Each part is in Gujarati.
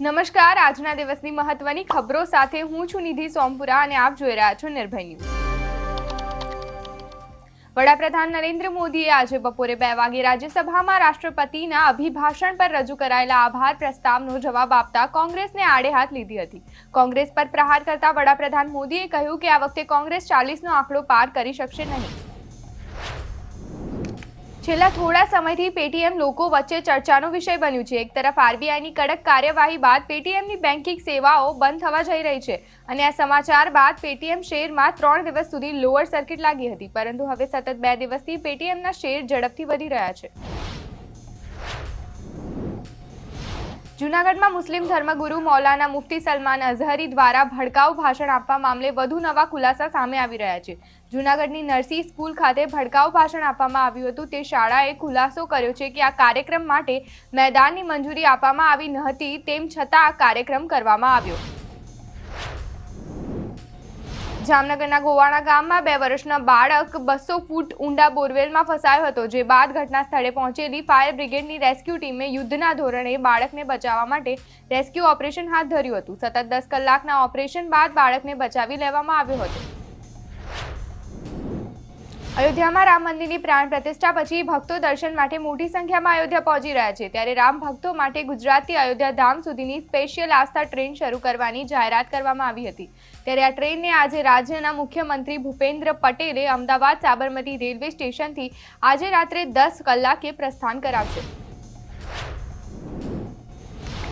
નમસ્કાર. આજના દિવસની મહત્વની ખબરો સાથે હું છું નિધિ સોમપુરા અને આપ જોઈ રહ્યા છો નિર્ભય ન્યૂઝ. વડાપ્રધાન નરેન્દ્ર મોદીએ આજે બપોરે બે વાગે રાજ્યસભામાં રાષ્ટ્રપતિના અભિભાષણ પર રજૂ કરાયેલા આભાર પ્રસ્તાવનો જવાબ આપતા કોંગ્રેસને આડે હાથ લીધી હતી. કોંગ્રેસ પર પ્રહાર કરતા વડાપ્રધાન મોદીએ કહ્યું કે આ વખતે કોંગ્રેસ ચાલીસનો આંકડો પાર કરી શકશે નહીં. છેલ્લા થોડા સમયથી પેટીએમ લોકો વચ્ચે ચર્ચાનો વિષય બન્યું છે. એક તરફ આરબીઆઈની કડક કાર્યવાહી બાદ પેટીએમની બેન્કિંગ સેવાઓ બંધ થવા જઈ રહી છે અને આ સમાચાર બાદ પેટીએમ શેરમાં ત્રણ દિવસ સુધી લોઅર સર્કિટ લાગી હતી. પરંતુ હવે સતત બે દિવસથી પેટીએમના શેર ઝડપથી વધી રહ્યા છે. જૂનાગઢમાં મુસ્લિમ ધર્મગુરુ મૌલાના મુફ્તી સલમાન અઝહરી દ્વારા ભડકાઉ ભાષણ આપવા મામલે વધુ નવા ખુલાસા સામે આવી રહ્યા છે. જૂનાગઢની નરસિંહ સ્કૂલ ખાતે ભડકાઉ ભાષણ આપવામાં આવ્યું હતું. તે શાળાએ ખુલાસો કર્યો છે કે આ કાર્યક્રમ માટે મેદાનની મંજૂરી આપવામાં આવી ન હતી તેમ છતાં આ કાર્યક્રમ કરવામાં આવ્યો. જામનગરના ગોવાણા ગામમાં બે વર્ષના બાળક બસો ફૂટ ઊંડા બોરવેલમાં ફસાયો હતો, જે બાદ ઘટના સ્થળે પહોંચેલી ફાયર બ્રિગેડની રેસ્ક્યુ ટીમે યુદ્ધના ધોરણે બાળકને બચાવવા માટે રેસ્ક્યુ ઓપરેશન હાથ ધર્યું હતું. સતત દસ કલાકના ઓપરેશન બાદ બાળકને બચાવી લેવામાં આવ્યો હતો. અયોધ્યામાં રામ મંદિરની પ્રાણ પ્રતિષ્ઠા પછી ભક્તો દર્શન માટે મોટી સંખ્યામાં અયોધ્યા પહોંચી રહ્યા છે. ત્યારે રામ ભક્તો માટે ગુજરાતથી અયોધ્યા ધામ સુધીની સ્પેશિયલ આસ્થા ટ્રેન શરૂ કરવાની જાહેરાત કરવામાં આવી હતી. ત્યારે આ ટ્રેનને આજે રાજ્યના મુખ્યમંત્રી ભૂપેન્દ્ર પટેલે અમદાવાદ સાબરમતી રેલવે સ્ટેશનથી આજે રાત્રે દસ કલાકે પ્રસ્થાન કરાવશે.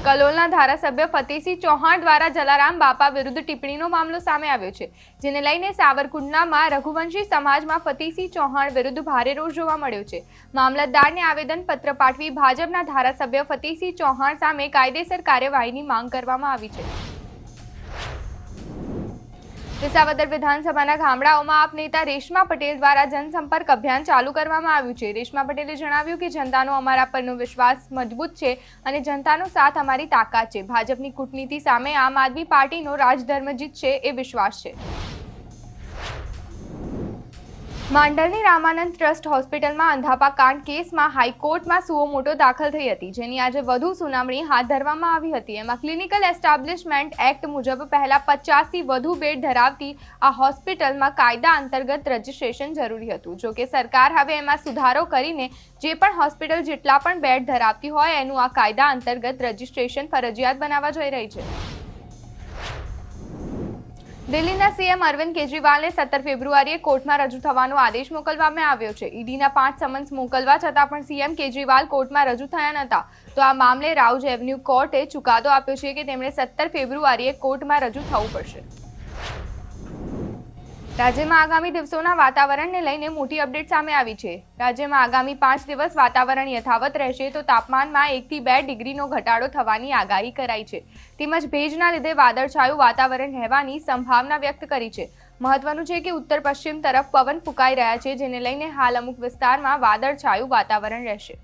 કલોલના ધારાસભ્ય ફતેહસિંહ ચૌહાણ દ્વારા જલારામ બાપા વિરુદ્ધ ટિપ્પણીનો મામલો સામે આવ્યો છે, જેને લઈને સાવરકુંડલામાં રઘુવંશી સમાજમાં ફતેહસિંહ ચૌહાણ વિરુદ્ધ ભારે રોષ જોવા મળ્યો છે. મામલતદારને આવેદન પત્ર પાઠવી ભાજપના ધારાસભ્ય ફતેહસિંહ ચૌહાણ સામે કાયદેસર કાર્યવાહીની માંગ કરવામાં આવી છે. વિસાવદર વિધાનસભાના ગામડાઓમાં આપ નેતા રેશમા પટેલ દ્વારા જનસંપર્ક અભિયાન ચાલુ કરવામાં આવ્યું છે. રેશમા પટેલે જણાવ્યું કે જનતાનો અમારા પરનો વિશ્વાસ મજબૂત છે અને જનતાનો સાથ અમારી તાકાત છે. ભાજપની કૂટનીતિ સામે આમ આદમી પાર્ટીનો રાજધર્મ જીતશે એ વિશ્વાસ છે. માંડલની રામાનંદ ટ્રસ્ટ હોસ્પિટલમાં અંધાપા કાંડ કેસમાં હાઈકોર્ટમાં સુઓમોટો દાખલ થઈ હતી, જેની આજે વધુ સુનાવણી હાથ ધરવામાં આવી હતી. એમાં ક્લિનિકલ એસ્ટાબ્લિશમેન્ટ એક્ટ મુજબ પહેલા પચાસથી વધુ બેડ ધરાવતી આ હોસ્પિટલમાં કાયદા અંતર્ગત રજીસ્ટ્રેશન જરૂરી હતું. જો કે સરકાર હવે એમાં સુધારો કરીને જે પણ હોસ્પિટલ જેટલા પણ બેડ ધરાવતી હોય, એનું આ કાયદા અંતર્ગત રજીસ્ટ્રેશન ફરજિયાત બનાવવા જઈ રહી છે. દિલ્હીના સીએમ અરવિંદ કેજરીવાલને સત્તર ફેબ્રુઆરીએ કોર્ટમાં રજૂ થવાનો આદેશ મોકલવામાં આવ્યો છે. ઈડીના પાંચ સમન્સ મોકલવા છતાં પણ સીએમ કેજરીવાલ કોર્ટમાં રજૂ થયા નહોતા. તો આ મામલે રાઉજ એવન્યુ કોર્ટે ચુકાદો આપ્યો છે કે તેમણે સત્તર ફેબ્રુઆરીએ કોર્ટમાં રજૂ થવું પડશે. રાજ્યમાં આગામી દિવસોના વાતાવરણને લઈને મોટી અપડેટ સામે આવી છે. રાજ્યમાં આગામી પાંચ દિવસ વાતાવરણ યથાવત રહેશે તો તાપમાનમાં એકથી બે ડિગ્રીનો ઘટાડો થવાની આગાહી કરાઈ છે. તેમજ ભેજના લીધે વાદળછાયું વાતાવરણ રહેવાની સંભાવના વ્યક્ત કરી છે. મહત્વનું છે કે ઉત્તર પશ્ચિમ તરફ પવન ફૂંકાઈ રહ્યા છે, જેને લઈને હાલ અમુક વિસ્તારમાં વાદળછાયું વાતાવરણ રહેશે.